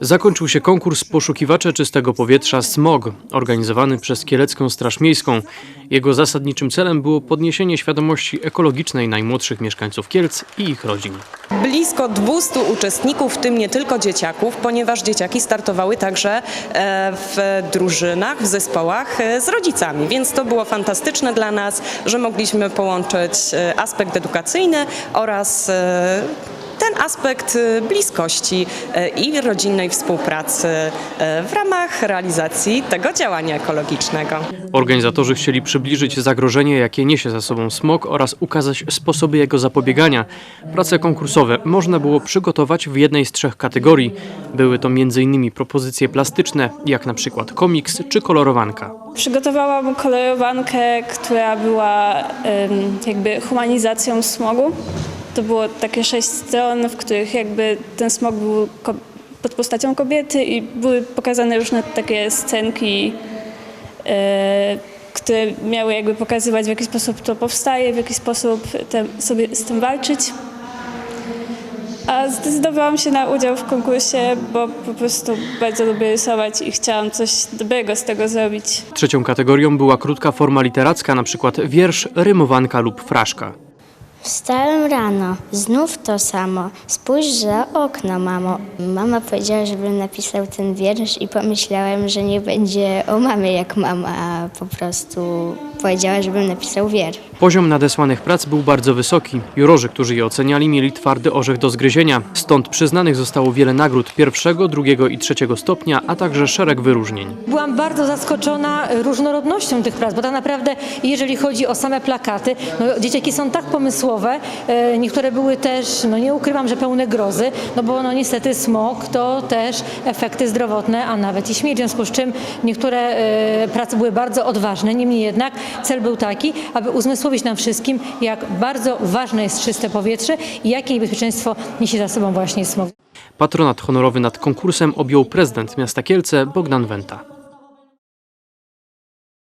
Zakończył się konkurs Poszukiwacze Czystego Powietrza SMOG, organizowany przez Kielecką Straż Miejską. Jego zasadniczym celem było podniesienie świadomości ekologicznej najmłodszych mieszkańców Kielc i ich rodzin. Blisko 200 uczestników, w tym nie tylko dzieciaków, ponieważ dzieciaki startowały także e, w drużynach, w zespołach e, z rodzicami, więc to było fantastyczne dla nas, że mogliśmy połączyć e, aspekt edukacyjny oraz ten aspekt e, bliskości e, i rodzinnej współpracy e, w ramach realizacji tego działania ekologicznego. Organizatorzy chcieli przybliżyć zagrożenie, jakie niesie za sobą smog oraz ukazać sposoby jego zapobiegania. Prace konkursowe można było przygotować w jednej z trzech kategorii. Były to m.in. propozycje plastyczne, jak na przykład komiks czy kolorowanka. Przygotowałam kolorowankę, która była jakby humanizacją smogu. To było takie sześć stron, w których jakby ten smog był pod postacią kobiety i były pokazane różne takie scenki, e, które miały jakby pokazywać w jaki sposób to powstaje, w jaki sposób te, sobie z tym walczyć. A zdecydowałam się na udział w konkursie, bo po prostu bardzo lubię rysować i chciałam coś dobrego z tego zrobić. Trzecią kategorią była krótka forma literacka, na przykład wiersz, rymowanka lub fraszka. Wstałem rano, znów to samo. Spójrz za okno, mamo. Mama powiedziała, żebym napisał ten wiersz i pomyślałem, że nie będzie o mamie jak mama, a po prostu powiedziała, żebym napisał wiersz. Poziom nadesłanych prac był bardzo wysoki. Jurorzy, którzy je oceniali, mieli twardy orzech do zgryzienia. Stąd przyznanych zostało wiele nagród pierwszego, drugiego i trzeciego stopnia, a także szereg wyróżnień. Byłam bardzo zaskoczona różnorodnością tych prac, bo tak naprawdę jeżeli chodzi o same plakaty, no, dzieciaki są tak pomysłowe, e, niektóre były też, no nie ukrywam, że pełne grozy, no bo no niestety smog to też efekty zdrowotne, a nawet i śmierć, w związku z czym niektóre e, prace były bardzo odważne, niemniej jednak cel był taki, aby uzmysłowić nam wszystkim, jak bardzo ważne jest czyste powietrze i jakie niebezpieczeństwo niesie za sobą właśnie smog. Patronat honorowy nad konkursem objął prezydent miasta Kielce Bogdan Wenta.